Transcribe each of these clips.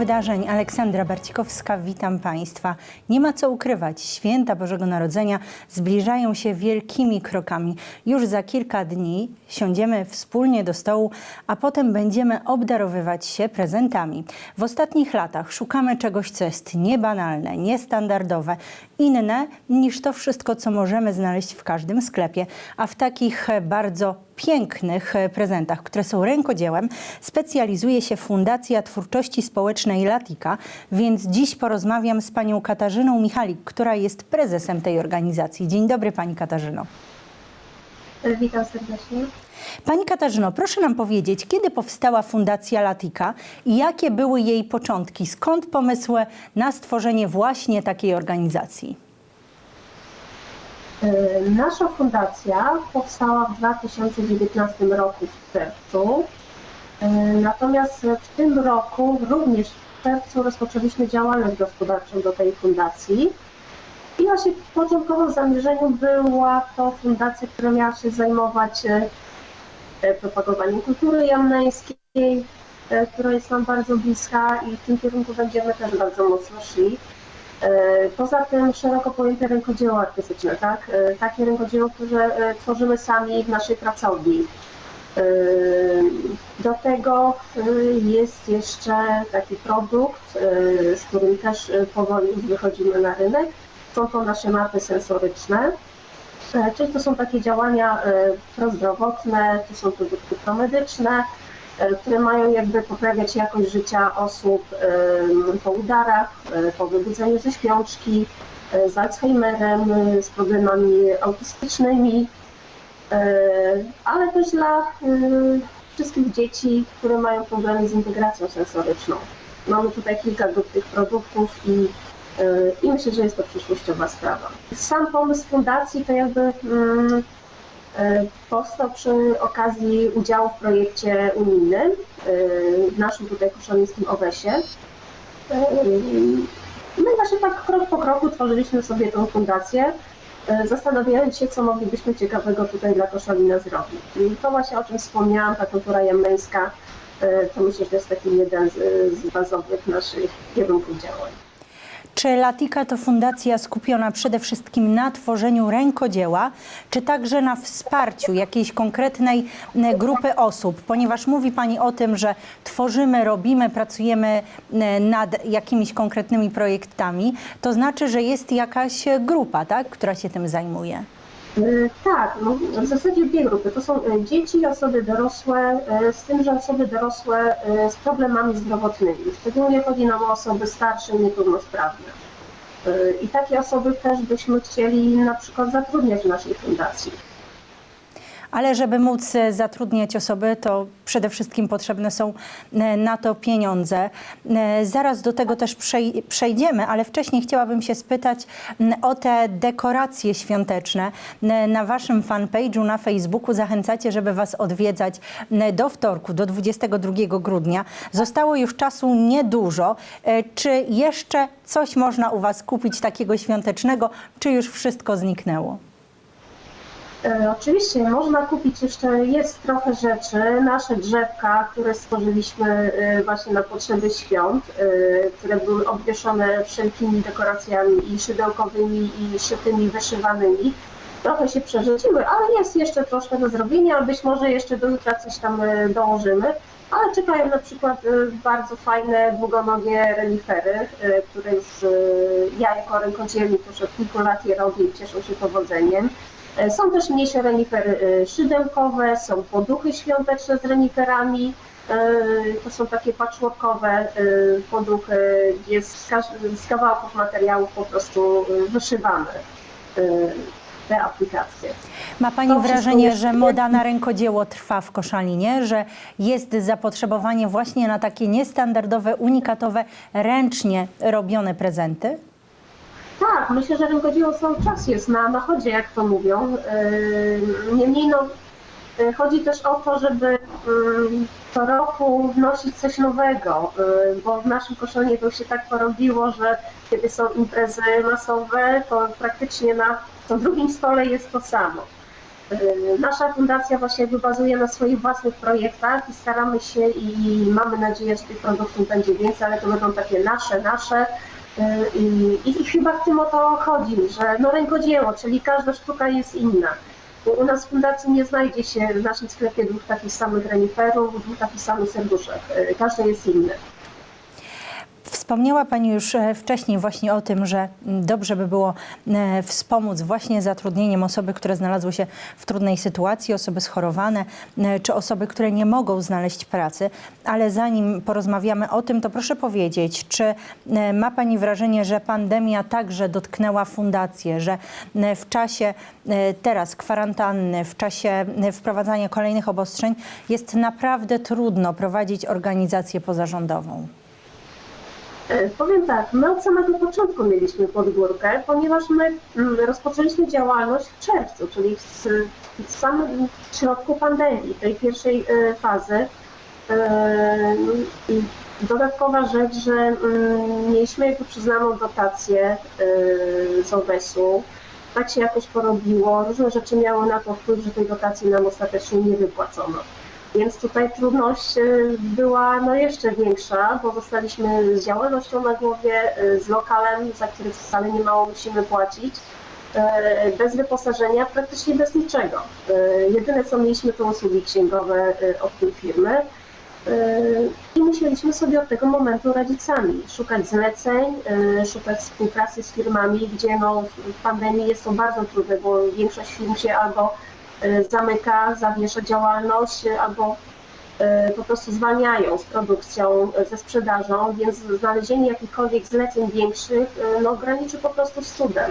Wydarzeń Aleksandra Barcikowska, witam Państwa. Nie ma co ukrywać, święta Bożego Narodzenia zbliżają się wielkimi krokami. Już za kilka dni siądziemy wspólnie do stołu, a potem będziemy obdarowywać się prezentami. W ostatnich latach szukamy czegoś, co jest niebanalne, niestandardowe, inne niż to wszystko, co możemy znaleźć w każdym sklepie, a w takich bardzo pięknych e, prezentach, które są rękodziełem, specjalizuje się Fundacja Twórczości Społecznej Latika, więc dziś porozmawiam z panią Katarzyną Michalik, która jest prezesem tej organizacji. Dzień dobry pani Katarzyno. Witam serdecznie. Pani Katarzyno, proszę nam powiedzieć, kiedy powstała Fundacja Latika i jakie były jej początki? Skąd pomysł na stworzenie właśnie takiej organizacji? E, Nasza fundacja powstała w 2019 roku w czerwcu. E, Natomiast w tym roku, również w czerwcu, rozpoczęliśmy działalność gospodarczą do tej fundacji. I właśnie w początkowym zamierzeniu była to fundacja, która miała się zajmować e, propagowaniem kultury jamneńskiej, która jest nam bardzo bliska i w tym kierunku będziemy też bardzo mocno szli. E, Poza tym szeroko pojęte rękodzieło artystyczne, tak? E, Takie rękodzieło, które e, tworzymy sami w naszej pracowni. Do tego jest jeszcze taki produkt, z którym też powoli wychodzimy na rynek. Są to nasze mapy sensoryczne. Czyli to są takie działania prozdrowotne, to są produkty promedyczne, które mają jakby poprawiać jakość życia osób po udarach, e, po wybudzeniu ze śpiączki, e, z Alzheimerem, e, z problemami autystycznymi, e, ale też dla e, wszystkich dzieci, które mają problemy z integracją sensoryczną. Mamy tutaj kilka grup tych produktów i, e, i myślę, że jest to przyszłościowa sprawa. Sam pomysł fundacji to jakby mm, e, powstał przy okazji udziału w projekcie unijnym e, w naszym tutaj koszalińskim OWES-ie. E, No i właśnie tak krok po kroku tworzyliśmy sobie tą fundację, e, zastanawiając się, co moglibyśmy ciekawego tutaj dla Koszalina zrobić. I to właśnie o czym wspomniałam, ta kultura jemeńska, e, to myślę, że to jest taki jeden z, z bazowych naszych kierunków działań. Czy Latika to fundacja skupiona przede wszystkim na tworzeniu rękodzieła, czy także na wsparciu jakiejś konkretnej grupy osób? Ponieważ mówi Pani o tym, że tworzymy, robimy, pracujemy nad jakimiś konkretnymi projektami, to znaczy, że jest jakaś grupa, tak, która się tym zajmuje. E, Tak, no, w zasadzie dwie grupy. To są e, dzieci i osoby dorosłe, e, z tym, że osoby dorosłe z problemami zdrowotnymi. Szczególnie chodzi nam o osoby starsze i niepełnosprawne. I takie osoby też byśmy chcieli na przykład zatrudniać w naszej fundacji. Ale żeby móc e, zatrudniać osoby, to przede wszystkim potrzebne są e, na to pieniądze. E, Zaraz do tego też przej- przejdziemy, ale wcześniej chciałabym się spytać o te dekoracje świąteczne. Na waszym fanpage'u na Facebooku zachęcacie, żeby was odwiedzać do wtorku, do 22 grudnia. Zostało już czasu niedużo. Czy jeszcze coś można u was kupić takiego świątecznego, czy już wszystko zniknęło? E, Oczywiście można kupić jeszcze, jest trochę rzeczy, nasze drzewka, które stworzyliśmy e, właśnie na potrzeby świąt, e, które były obwieszone wszelkimi dekoracjami i szydełkowymi i szytymi, wyszywanymi. Trochę się przerzuciły, ale jest jeszcze troszkę do zrobienia, być może jeszcze do jutra coś tam dołożymy. Ale czekają na przykład bardzo fajne, długonogie renifery, które już ja jako rękodzielnik już od kilku lat je robię i cieszą się powodzeniem. E, Są też mniejsze renifery e, szydełkowe, są poduchy świąteczne z reniferami. e, To są takie patchworkowe poduchy, gdzie jest z kawałków materiałów po prostu wyszywane e, te aplikacje. Ma Pani To wrażenie, jest- że moda na rękodzieło trwa w Koszalinie, że jest zapotrzebowanie właśnie na takie niestandardowe, unikatowe, ręcznie robione prezenty? Tak, myślę, że rękodzieło cały czas jest na, na chodzie, jak to mówią. Yy, Niemniej no, yy, chodzi też o to, żeby yy, co roku wnosić coś nowego, bo w naszym koszalinie to się tak porobiło, że kiedy są imprezy masowe, to praktycznie na co drugim stole jest to samo. Nasza fundacja właśnie bazuje na swoich własnych projektach i staramy się i mamy nadzieję, że tych produktów będzie więcej, ale to będą takie nasze, nasze. Y, I, chyba w tym o to chodzi, że no rękodzieło, czyli każda sztuka jest inna. Bo U nas w fundacji nie znajdzie się w naszym sklepie dwóch takich samych reniferów, dwóch takich samych serduszek. Y, Każdy jest inny. Wspomniała Pani już e, wcześniej właśnie o tym, że dobrze by było e, wspomóc właśnie zatrudnieniem osoby, które znalazły się w trudnej sytuacji, osoby schorowane, e, czy osoby, które nie mogą znaleźć pracy. Ale zanim porozmawiamy o tym, to proszę powiedzieć, czy ma Pani wrażenie, że pandemia także dotknęła fundację, że w czasie teraz kwarantanny, w czasie wprowadzania kolejnych obostrzeń jest naprawdę trudno prowadzić organizację pozarządową? E, Powiem tak, my od samego początku mieliśmy podgórkę, ponieważ my mm, rozpoczęliśmy działalność w czerwcu, czyli w, w samym środku pandemii, tej pierwszej e, fazy. E, I dodatkowa rzecz, że mm, mieliśmy przyznaną dotację z OBS-u. Tak się jakoś porobiło, różne rzeczy miały na to wpływ, że tej dotacji nam ostatecznie nie wypłacono. Więc tutaj trudność y, była no jeszcze większa, bo zostaliśmy z działalnością na głowie, y, z lokalem, za który wcale nie mało musimy płacić, y, bez wyposażenia, praktycznie bez niczego. Jedyne co mieliśmy to usługi księgowe od tej firmy i musieliśmy sobie od tego momentu radzić sami, szukać zleceń, szukać współpracy z firmami, gdzie no w pandemii jest to bardzo trudne, bo większość firm się albo zamyka, zawiesza działalność, y, albo y, po prostu zwalniają z produkcją, y, ze sprzedażą, więc znalezienie jakichkolwiek zleceń większych y, no, graniczy po prostu z cudem.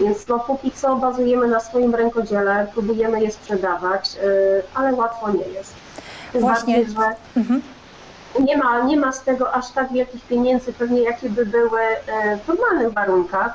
Więc no, póki co bazujemy na swoim rękodziele, próbujemy je sprzedawać, y, ale łatwo nie jest. Tym Właśnie- bardziej, że Mhm. nie ma, nie ma z tego aż tak wielkich pieniędzy, pewnie jakie by były w normalnych warunkach,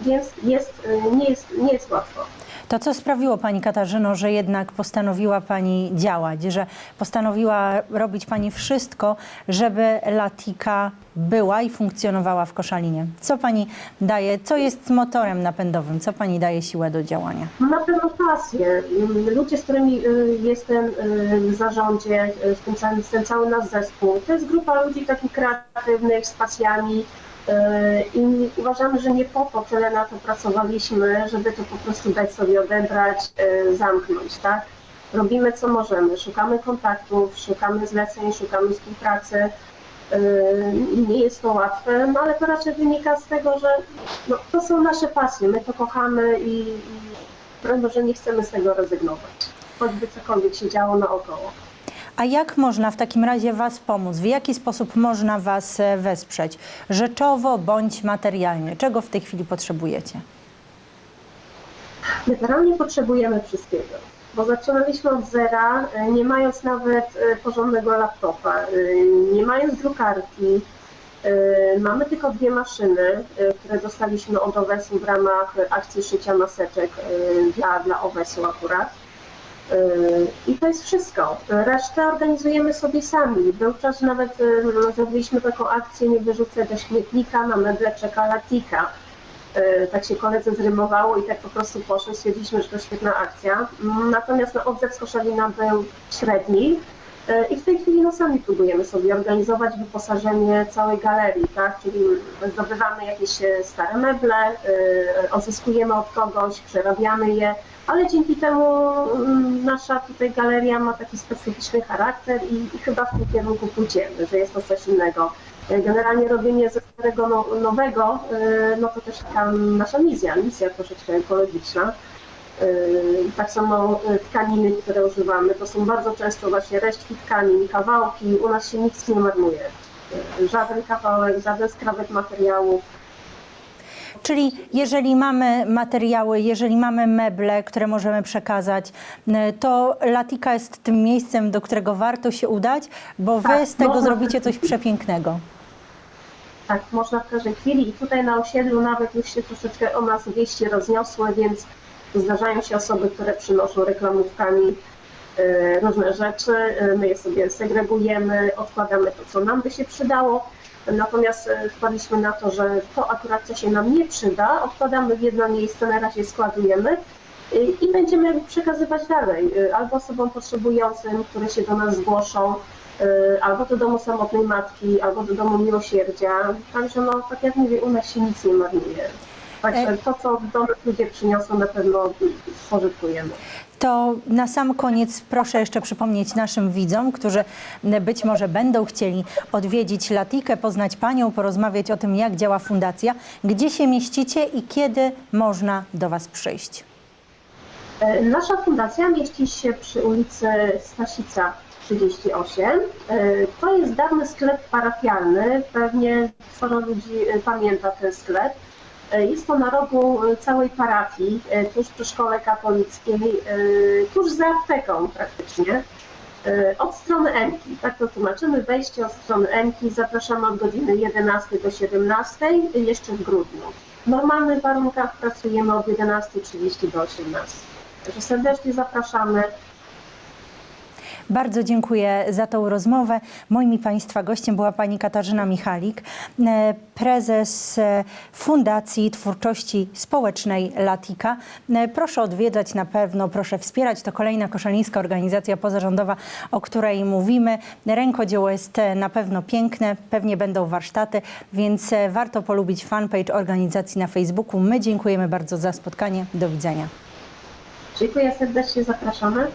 więc jest, nie, jest, nie jest łatwo. To co sprawiło Pani Katarzyno, że jednak postanowiła Pani działać, że postanowiła robić Pani wszystko, żeby Latika była i funkcjonowała w Koszalinie? Co Pani daje, co jest motorem napędowym, co Pani daje siłę do działania? Na pewno pasję. Ludzie, z którymi y, jestem y, w zarządzie, y, w tym cały nasz zespół, to jest grupa ludzi takich kreatywnych, z pasjami i uważamy, że nie po to tyle na to pracowaliśmy, żeby to po prostu dać sobie odebrać, y, zamknąć, tak? Robimy co możemy, szukamy kontaktów, szukamy zleceń, szukamy współpracy. Y, Nie jest to łatwe, no ale to raczej wynika z tego, że no, to są nasze pasje, my to kochamy i, i broń Boże nie chcemy z tego rezygnować, choćby cokolwiek się działo naokoło. A jak można w takim razie Was pomóc? W jaki sposób można Was e, wesprzeć? Rzeczowo bądź materialnie? Czego w tej chwili potrzebujecie? Generalnie potrzebujemy wszystkiego, bo zaczynaliśmy od zera, e, nie mając nawet e, porządnego laptopa, nie mając drukarki. Mamy tylko dwie maszyny, które dostaliśmy od OWES-u w ramach akcji szycia maseczek dla, dla OWES-u akurat. E, I to jest wszystko. Resztę organizujemy sobie sami. Był czas, nawet e, zrobiliśmy taką akcję nie wyrzucę do śmietnika na meble czeka latika. E, tak się koledze zrymowało i tak po prostu poszło. Stwierdziliśmy, że to świetna akcja. Natomiast no, odzew z Koszalina był średni i w tej chwili no, sami próbujemy sobie organizować wyposażenie całej galerii, tak? Czyli zdobywamy jakieś e, stare meble, odzyskujemy od kogoś, przerabiamy je, ale dzięki temu mm, nasza tutaj galeria ma taki specyficzny charakter i, i chyba w tym kierunku pójdziemy, że jest to coś innego. Generalnie robienie ze starego no, nowego, y, no to też taka nasza misja, misja troszeczkę ekologiczna. Y, Tak samo tkaniny, które używamy, to są bardzo często właśnie resztki tkanin, kawałki, u nas się nic nie marnuje. Żaden kawałek, żaden skrawek materiału. Czyli jeżeli mamy materiały, jeżeli mamy meble, które możemy przekazać, e, to Latika jest tym miejscem, do którego warto się udać, bo wy Tak, z tego można. zrobicie coś przepięknego. Tak, można w każdej chwili i tutaj na osiedlu nawet już się troszeczkę o nas wieści rozniosły, więc zdarzają się osoby, które przynoszą reklamówkami różne rzeczy, e, my je sobie segregujemy, odkładamy to, co nam by się przydało, natomiast e, wpadliśmy na to, że to akurat, co się nam nie przyda, odkładamy w jedno miejsce, na razie składujemy i będziemy przekazywać dalej albo osobom potrzebującym, które się do nas zgłoszą, albo do domu samotnej matki, albo do domu miłosierdzia. Także no, tak jak mówię, u nas się nic nie marnuje. Także to, co do nas ludzie przyniosą, na pewno spożytkujemy. To na sam koniec proszę jeszcze przypomnieć naszym widzom, którzy być może będą chcieli odwiedzić Latikę, poznać Panią, porozmawiać o tym, jak działa fundacja, gdzie się mieścicie i kiedy można do Was przyjść. E, Nasza fundacja mieści się przy ulicy Stasica 38. E, To jest dawny sklep parafialny, pewnie sporo ludzi e, pamięta ten sklep. E, Jest to na rogu e, całej parafii, e, tuż przy szkole katolickiej, tuż za apteką praktycznie. Od strony Emki, tak to tłumaczymy, wejście od strony Emki, zapraszamy od godziny 11 do 17, e, jeszcze w grudniu. W normalnych warunkach pracujemy od 11.30 do 18. Także serdecznie zapraszamy. Bardzo dziękuję za tą rozmowę. Moim Państwa gościem była Pani Katarzyna Michalik, e, prezes e, Fundacji Twórczości Społecznej Latika. E, Proszę odwiedzać na pewno, proszę wspierać. To kolejna koszalińska organizacja pozarządowa, o której mówimy. Rękodzieło jest na pewno piękne, pewnie będą warsztaty, więc warto polubić fanpage organizacji na Facebooku. My dziękujemy bardzo za spotkanie. Do widzenia. Dziękuję serdecznie, zapraszamy.